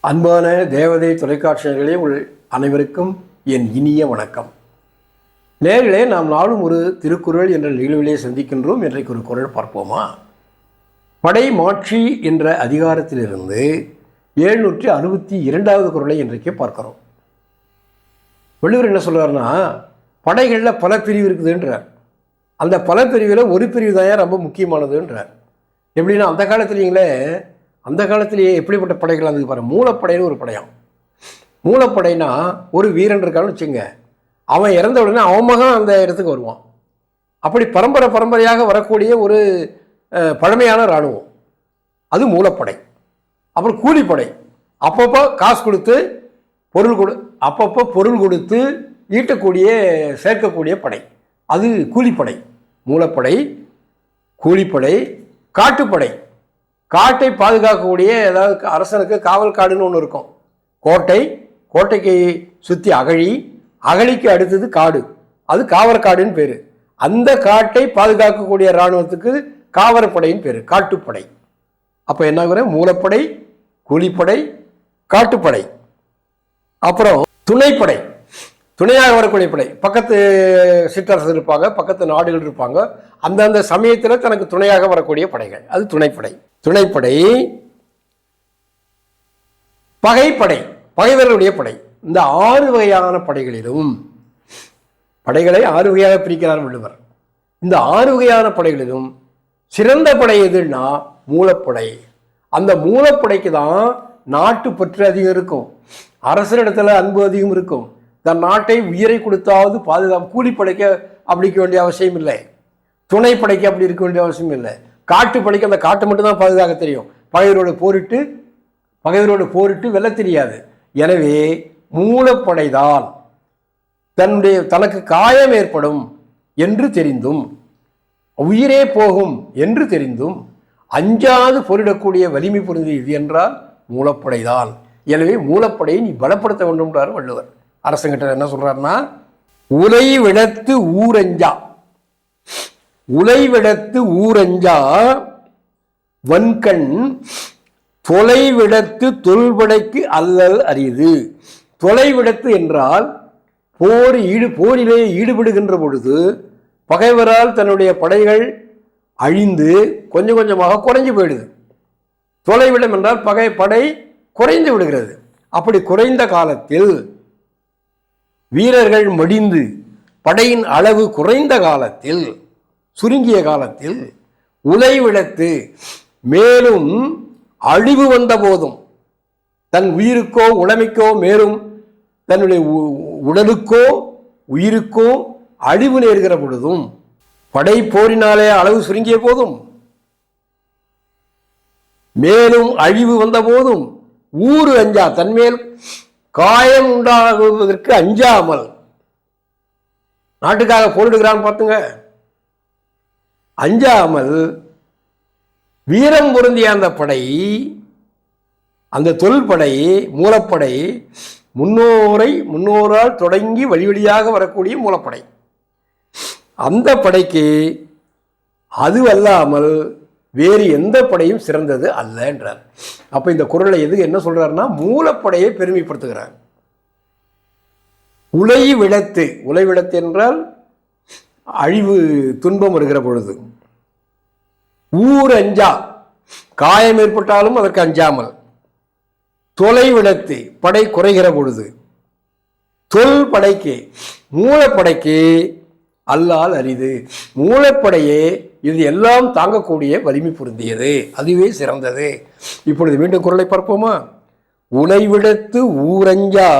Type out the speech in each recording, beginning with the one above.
அன்பான தேவதை தொலைக்காட்சிகளே உள் அனைவருக்கும் என் இனிய வணக்கம். நேர்களே நாம் நாளும் ஒரு திருக்குறள் என்ற நிகழ்விலே சந்திக்கின்றோம். இன்றைக்கு ஒரு குரல் பார்ப்போமா? படை மாட்சி என்ற அதிகாரத்திலிருந்து எழுநூற்றி அறுபத்தி இரண்டாவது குறளை இன்றைக்கு பார்க்கிறோம். வள்ளுவர் என்ன சொல்கிறார்னா படைகளில் பல பிரிவு இருக்குதுன்றார். அந்த பல பிரிவில் ஒரு பிரிவு தான் ரொம்ப முக்கியமானதுன்றார். எப்படின்னா அந்த காலத்துலேயுங்களே அந்த காலத்திலேயே எப்படிப்பட்ட படைகள் அது பாரு மூலப்படைன்னு ஒரு படையம். மூலப்படைனா ஒரு வீரன் இருக்கான்னு வச்சுங்க அவன் இறந்த உடனே அவன் மகன் அந்த இடத்துக்கு வருவான். அப்படி பரம்பரை பரம்பரையாக வரக்கூடிய ஒரு பழமையான இராணுவம். அது மூலப்படை. அப்புறம் கூலிப்படை. அப்பப்போ காசு கொடுத்து பொருள் கொடு அப்பப்போ பொருள் கொடுத்து ஈட்டக்கூடிய சேர்க்கக்கூடிய படை. அது கூலிப்படை. மூலப்படை கூலிப்படை காட்டுப்படை. காட்டை பாதுகாக்கக்கூடிய ஏதாவது அரசனுக்கு காவல் காடுன்னு ஒன்று இருக்கும். கோட்டை கோட்டைக்கு சுற்றி அகழி அகழிக்கு அடுத்தது காடு. அது காவற்காடுன்னு பேர். அந்த காட்டை பாதுகாக்கக்கூடிய இராணுவத்துக்கு காவற்படையின் பேர் காட்டுப்படை. அப்போ என்ன ஆகுற மூலப்படை கூலிப்படை காட்டுப்படை. அப்புறம் துணைப்படை. துணையாக வரக்கூடிய படை. பக்கத்து சிற்றரசு இருப்பாங்க பக்கத்து நாடுகள் இருப்பாங்க. அந்தந்த சமயத்தில் தனக்கு துணையாக வரக்கூடிய படைகள். அது துணைப்படை. துணைப்படை பகைப்படை பகைவர்களுடைய படை. இந்த ஆறு வகையான படைகளிலும் படைகளை ஆறு வகையாக பிரிக்கிறார் வள்ளுவர். இந்த ஆறு வகையான படைகளிலும் சிறந்த படை எதுன்னா மூலப்படை. அந்த மூலப்படைக்கு தான் நாட்டு பற்று அதிகம் இருக்கும். அரசரிடத்துல அன்பு அதிகம் இருக்கும். தன் நாட்டை உயிரை கொடுத்தாவது பாதுகாப்பு கூலிப்படைக்க அப்படிக்க வேண்டிய அவசியம் இல்லை. துணைப்படைக்கு அப்படி இருக்க வேண்டிய அவசியம் இல்லை. காட்டுப்படைக்கு அந்த காட்டை மட்டும்தான் பாதுகாக்க தெரியும். பகைவரோடு போரிட்டு பகைவரோடு போரிட்டு வெல்ல தெரியாது. எனவே மூலப்படைதான் தன்னுடைய தனக்கு காயம் ஏற்படும் என்று தெரிந்தும் உயிரே போகும் என்று தெரிந்தும் அஞ்சாது போரிடக்கூடிய வலிமை பொருந்தியது என்றால் மூலப்படைதான். எனவே மூலப்படையை நீ பலப்படுத்த வேண்டும்ன்றார் வள்ளுவர். அரசங்கிட்ட என்ன சொல்கிறாருன்னா உலை விளத்து ஊரஞ்சா. உலைவிடத்து ஊரஞ்சா வன்கண் தொலைவிடத்து தொல்படைக்கு அல்லல் அரிது. தொலைவிடத்து என்றால் போர் ஈடு போரிலே ஈடுபடுகின்ற பொழுது பகைவரால் தன்னுடைய படைகள் அழிந்து கொஞ்சம் கொஞ்சமாக குறைஞ்சு போயிடுது. தொலைவிடம் என்றால் பகை படை குறைந்து விடுகிறது. அப்படி குறைந்த காலத்தில் வீரர்கள் மடிந்து படையின் அளவு குறைந்த காலத்தில் சுருங்கிய காலத்தில் உலைவிடத்து மேலும் அழிவு வந்த போதும் தன் உயிருக்கோ உடமைக்கோ மேலும் தன்னுடைய உ- உடலுக்கோ உயிருக்கோ அழிவு நேர்கிற பொழுதும் படை போரினாலே அளவு சுருங்கிய போதும். மேலும் அழிவு வந்த போதும் ஊறு அஞ்சா தன்மேல் காயம் உண்டாகுவதற்கு அஞ்சாமல் நாட்டுக்காக போரிடுகிறான்னு பார்த்துங்க. அஞ்சாமல் வீரம் பொருந்திய அந்த படை அந்த தொல்படை மூலப்படை முன்னோரை முன்னோரால் தொடங்கி வழி வழியாக வரக்கூடிய மூலப்படை. அந்த படைக்கு அது அல்லாமல் வேறு எந்த படையும் சிறந்தது அல்ல என்றார். அப்போ இந்த குரலை எது என்ன சொல்கிறாருன்னா மூலப்படையை பெருமைப்படுத்துகிறார். உலை விளத்து உலை விளத்து என்றால் அழிவு துன்பம் வருகிற பொழுது. ஊர் அஞ்சா காயம் ஏற்பட்டாலும் அதற்கு அஞ்சாமல். தொலைவிடத்து படை குறைகிற பொழுது. தொல் படைக்கு மூலப்படைக்கு அல்லால் அரிது. மூலப்படையே இது எல்லாம் தாங்கக்கூடிய வலிமை பொருந்தியது. அதுவே சிறந்தது. இப்பொழுது மீண்டும் குரலை பார்ப்போமா? உலைவிடத்து ஊரஞ்சா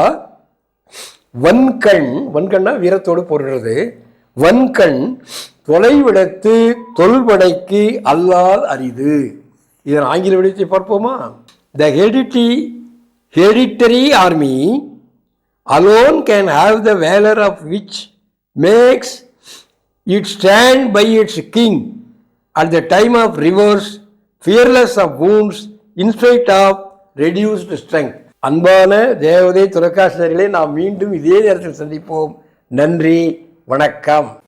வன்கண் வன்கண்ணா வீரத்தோடு போடுறது வன்கண் தொலைவிடத்து தொல்படைக்கு அல்லால் அரிது இதன் ஆங்கில விடத்தை பார்ப்போமா the heredity hereditary army alone can have the valour of which makes it stand by its king at the time of reverse fearless of wounds in spite of reduced strength அன்பான தேவதை துறக்காசிரியர்களே நாம் மீண்டும் இதே நேரத்தில் சந்திப்போம் நன்றி வணக்கம்.